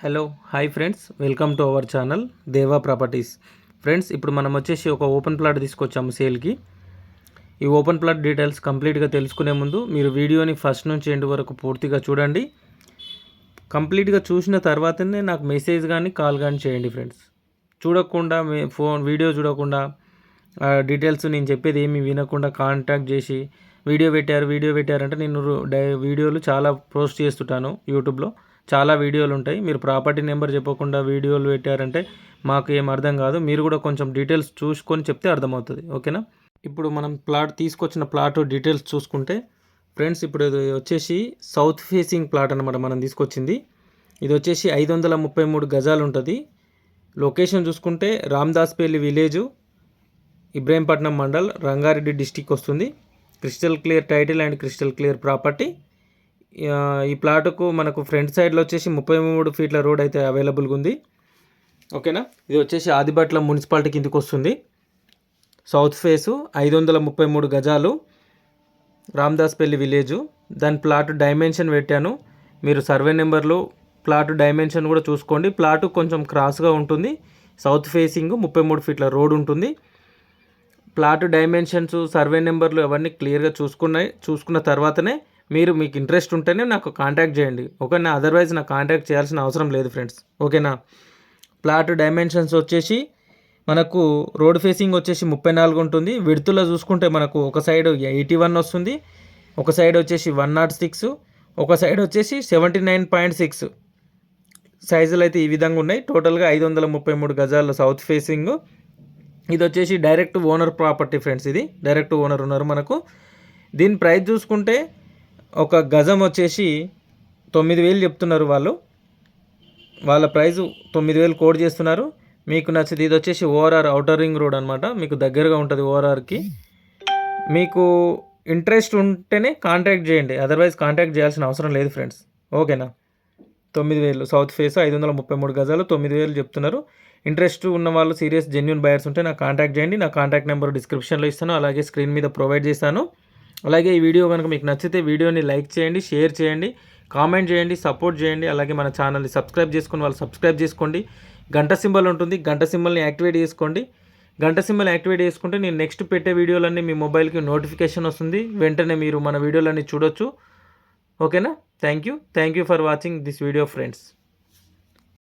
Hello hi friends welcome to our channel Deva properties friends ఇప్పుడు మనం వచ్చేసి ఒక ఓపెన్ ప్లాట్ తీసుకొచ్చాము సేల్కి ఈ ఓపెన్ ప్లాట్ డీటెయిల్స్ కంప్లీట్గా తెలుసుకునే ముందు మీరు వీడియోని ఫస్ట్ నుంచి ఎండ్ వరకు పూర్తిగా చూడండి. కంప్లీట్గా చూసిన తర్వాతనే నాకు మెసేజ్ కానీ కాల్ కానీ చేయండి ఫ్రెండ్స్ చూడకుండా మే ఫోన్ వీడియో చూడకుండా డీటెయిల్స్ నేను చెప్పేది ఏమి వినకుండా కాంటాక్ట్ చేసి వీడియో పెట్టారు వీడియో పెట్టారంటే నేను డై వీడియోలు చాలా పోస్ట్ చేస్తుంటాను యూట్యూబ్లో చాలా వీడియోలు ఉంటాయి. మీరు ప్రాపర్టీ నెంబర్ చెప్పకుండా వీడియోలు పెట్టారంటే మాకు ఏం అర్థం కాదు. మీరు కూడా కొంచెం డీటెయిల్స్ చూసుకొని చెప్తే అర్థమవుతుంది. ఓకేనా? ఇప్పుడు మనం ప్లాట్ తీసుకొచ్చిన ప్లాట్ డీటెయిల్స్ చూసుకుంటే ఫ్రెండ్స్ ఇప్పుడు ఇది వచ్చేసి సౌత్ ఫేసింగ్ ప్లాట్ అనమాట మనం తీసుకొచ్చింది. ఇది వచ్చేసి ఐదు వందల ముప్పై మూడు గజాలు ఉంటుంది. లొకేషన్ చూసుకుంటే రామ్దాస్పల్లి విలేజు ఇబ్రాహీంపట్నం మండల్ రంగారెడ్డి డిస్టిక్ వస్తుంది. Crystal clear title and crystal clear property. ఈ ప్లాటుకు మనకు ఫ్రంట్ సైడ్లో వచ్చేసి ముప్పై మూడు ఫీట్ల రోడ్ అయితే అవైలబుల్గా ఉంది. ఓకేనా? ఇది వచ్చేసి ఆదిబట్ల మున్సిపాలిటీ కిందకి వస్తుంది. సౌత్ ఫేసు ఐదు వందల ముప్పై మూడు గజాలు రామదాస్పల్లి విలేజు. దాని ప్లాట్ డైమెన్షన్ పెట్టాను. మీరు సర్వే నెంబర్లు ప్లాట్ డైమెన్షన్ కూడా చూసుకోండి. ప్లాట్ కొంచెం క్రాస్గా ఉంటుంది. సౌత్ ఫేసింగ్ ముప్పై మూడు ఫీట్ల రోడ్ ఉంటుంది. ప్లాట్ డైమెన్షన్స్ సర్వే నెంబర్లు అవన్నీ క్లియర్గా చూసుకున్నాయి. చూసుకున్న తర్వాతనే మీరు మీకు ఇంట్రెస్ట్ ఉంటేనే నాకు కాంటాక్ట్ చేయండి. ఓకేనా? అదర్వైజ్ నాకు కాంటాక్ట్ చేయాల్సిన అవసరం లేదు ఫ్రెండ్స్ ఓకేనా? ప్లాట్ డైమెన్షన్స్ వచ్చేసి మనకు రోడ్ ఫేసింగ్ వచ్చేసి ముప్పై నాలుగు ఉంటుంది. విడుతులో చూసుకుంటే మనకు ఒక సైడ్ ఎయిటీ వన్ వస్తుంది. ఒక సైడ్ వచ్చేసి వన్ నాట్ సిక్స్ ఒక సైడ్ వచ్చేసి సెవెంటీ నైన్ పాయింట్ సిక్స్ సైజులు అయితే ఈ విధంగా ఉన్నాయి. టోటల్గా ఐదు వందల ముప్పై మూడు గజాల సౌత్ ఫేసింగ్ ఇది వచ్చేసి డైరెక్ట్ ఓనర్ ప్రాపర్టీ ఫ్రెండ్స్ ఇది. డైరెక్ట్ ఓనర్ ఉన్నారు మనకు. దీని ప్రైస్ చూసుకుంటే ఒక గజం వచ్చేసి తొమ్మిది వేలు చెప్తున్నారు వాళ్ళు. వాళ్ళ ప్రైజు తొమ్మిది వేలు కోడ్ చేస్తున్నారు. మీకు నచ్చింది ఇది వచ్చేసి ఓఆర్ఆర్ అవుటర్ రింగ్ రోడ్ అనమాట మీకు దగ్గరగా ఉంటుంది ఓఆర్ఆర్కి. మీకు ఇంట్రెస్ట్ ఉంటేనే కాంటాక్ట్ చేయండి. అదర్వైజ్ కాంటాక్ట్ చేయాల్సిన అవసరం లేదు ఫ్రెండ్స్. ఓకేనా? తొమ్మిది వేలు. సౌత్ ఫేస్ ఐదు వందల ముప్పై మూడు గజాలు తొమ్మిది వేలు చెప్తున్నారు. ఇంట్రెస్ట్ ఉన్న వాళ్ళు సీరియస్ జెన్యున్ బయర్స్ ఉంటే నాకు కాంటాక్ట్ చేయండి. నా కాంటాక్ట్ నెంబర్ డిస్క్రిప్షన్లో ఇస్తాను. అలాగే స్క్రీన్ మీద ప్రొవైడ్ చేస్తాను. అలాగే ఈ వీడియో కనుక మీకు నచ్చితే వీడియోని లైక్ చేయండి షేర్ చేయండి కామెంట్ చేయండి సపోర్ట్ చేయండి అలాగే మన ఛానల్ని సబ్స్క్రైబ్ చేసుకుని వాళ్ళు సబ్స్క్రైబ్ చేసుకోండి. గంట సింబల్ ఉంటుంది గంట సింబల్ని యాక్టివేట్ చేసుకోండి. గంట సింబల్ యాక్టివేట్ చేసుకుంటే నేను నెక్స్ట్ పెట్టే వీడియోలన్నీ మీ మొబైల్కి నోటిఫికేషన్ వస్తుంది. వెంటనే మీరు మన వీడియోలన్నీ చూడొచ్చు. ఓకేనా? Thank you. Thank you for watching this video friends.